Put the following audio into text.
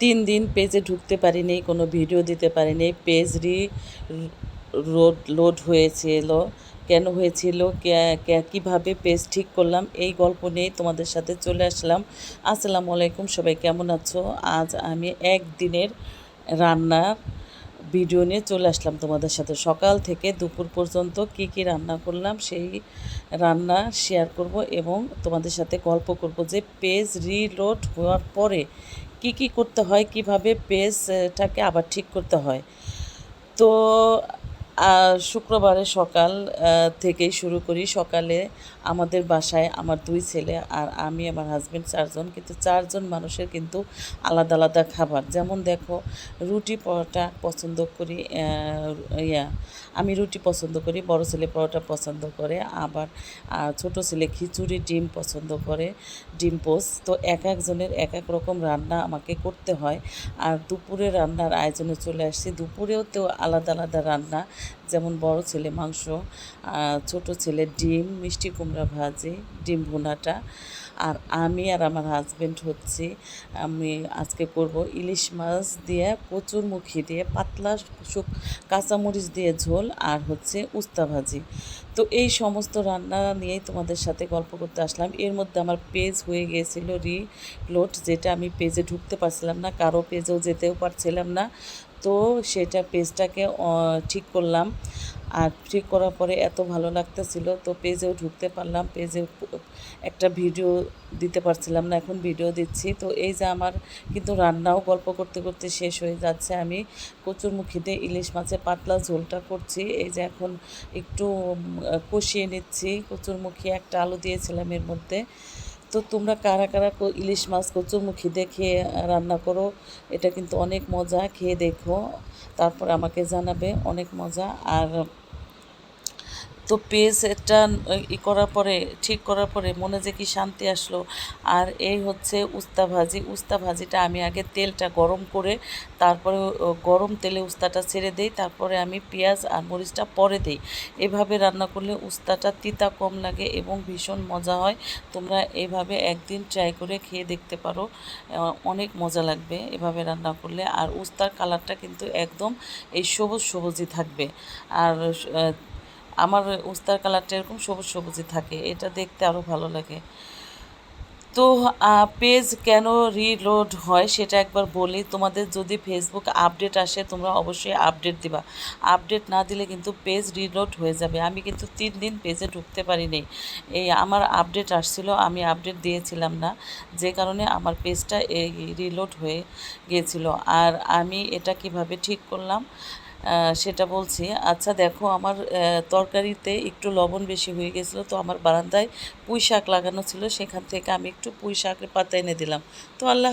তিন দিন পেজে ঢুকতে পারিনি, কোনো ভিডিও দিতে পারিনি। পেজ রি রোড, লোড হয়েছিল। কেন হয়েছিল? কীভাবে পেজ ঠিক করলাম? এই গল্প নিয়েই তোমাদের সাথে চলে আসলাম। আসসালামু আলাইকুম, সবাই কেমন আছো? আজ আমি একদিনের রান্নার ভিডিও নিয়ে চলে আসলাম তোমাদের সাথে। সকাল থেকে দুপুর পর্যন্ত কি কি রান্না করলাম সেই রান্না শেয়ার করব এবং তোমাদের সাথে গল্প করব যে পেজ রিলোড হওয়ার পরে কি কি করতে হয় কীভাবে পেজটাকে আবার ঠিক করতে হয়। তো শুক্রবারে সকাল থেকেই শুরু করি। সকালে আমাদের বাসায় আমার দুই ছেলে আর আমি, আমার হাজব্যান্ড চারজন। কিন্তু চারজন মানুষের কিন্তু আলাদা আলাদা খাবার। যেমন দেখো, রুটি পরোটা পছন্দ করি ইয়া, আমি রুটি পছন্দ করি, বড় ছেলে পরোটা পছন্দ করে, আবার ছোট ছেলে খিচুড়ি, ডিম পছন্দ করে, ডিম পোস্ট তো এক একজনের এক এক রকম রান্না আমাকে করতে হয়। আর দুপুরে রান্নার আয়োজনে চলে আসছি। দুপুরেও তো আলাদা আলাদা রান্না। যেমন বড় ছেলে মাংস ছোট ছেলে ডিম, মিষ্টি কুমড়া ভাজি, ডিম ভুনাটা। আর আমি আর আমার হাজব্যান্ড হচ্ছে, আমি আজকে করব ইলিশ মাছ দিয়ে কচুরমুখী দিয়ে, পাতলা শুক, কাঁচামরিচ দিয়ে ঝোল, আর হচ্ছে উস্তা ভাজি। তো এই সমস্ত রান্না নিয়েই তোমাদের সাথে গল্প করতে আসলাম। এর মধ্যে আমার পেজ হয়ে গিয়েছিল রিলোড, যেটা আমি পেজে ঢুকতে পারছিলাম না, কারও পেজেও যেতেও পারছিলাম না। তো সেটা পেজটাকে ঠিক করলাম। আর ঠিক করার পরে এত ভালো লাগতেছিল, তো পেজেও ঢুকতে পারলাম, পেজে একটা ভিডিও দিতে পারছিলাম না, এখন ভিডিও দিচ্ছি। তো এই যে আমার কিন্তু রান্নাও গল্প করতে করতে শেষ হয়ে যাচ্ছে, আমি কচুরমুখিতে ইলিশ মাছের পাতলা ঝোলটা করছি। এই যে এখন একটু কষিয়ে নিচ্ছি। কচুরমুখী একটা আলু দিয়েছিলাম এর মধ্যে। তো তোমরা কারা কারা ইলিশ মাছ কচুরমুখী দেখে রান্না করো, এটা কিন্তু অনেক মজা, খেয়ে দেখো। তারপর আমাকে জানাবে, অনেক মজা। আর তো পেজ এটা ই করার পরে, ঠিক করার পরে মনে যে কি শান্তি আসলো। আর এই হচ্ছে উস্তা ভাজি। উস্তা ভাজিটা আমি আগে তেলটা গরম করে, তারপরে গরম তেলে উস্তাটা ছেড়ে দেই। তারপরে আমি পেঁয়াজ আর মরিচটা পরে দিই। এভাবে রান্না করলে উস্তাটা তিতা কম লাগে এবং ভীষণ মজা হয়। তোমরা এভাবে একদিন ট্রাই করে খেয়ে দেখতে পারো। অনেক মজা লাগবে এভাবে রান্না করলে। আর উস্তার কালারটা কিন্তু একদম এই সবুজ সবুজই থাকবে। আর আমার উস্তার কালারটা এরকম সবুজ সবুজই থাকে। এটা দেখতে আরও ভালো লাগে। তো পেজ কেন রিলোড হয় সেটা একবার বলি। তোমাদের যদি ফেসবুক আপডেট আসে, তোমরা অবশ্যই আপডেট দিবা। আপডেট না দিলে কিন্তু পেজ রিলোড হয়ে যাবে। আমি কিন্তু তিন দিন পেজে ঢুকতে পারিনি। এই আমার আপডেট আসছিল, আমি আপডেট দিয়েছিলাম না। যে কারণে আমার পেজটা এই রিলোড হয়ে গিয়েছিল। আর আমি এটা কীভাবে ঠিক করলাম সেটা বলছি। আচ্ছা দেখো, আমার তরকারিতে একটু লবণ বেশি হয়ে গেছিল, তো আমার বারান্দায় পুঁই শাক লাগানো ছিল, সেখান থেকে আমি একটু পুঁই শাকের পাতা এনে দিলাম। তো আল্লাহ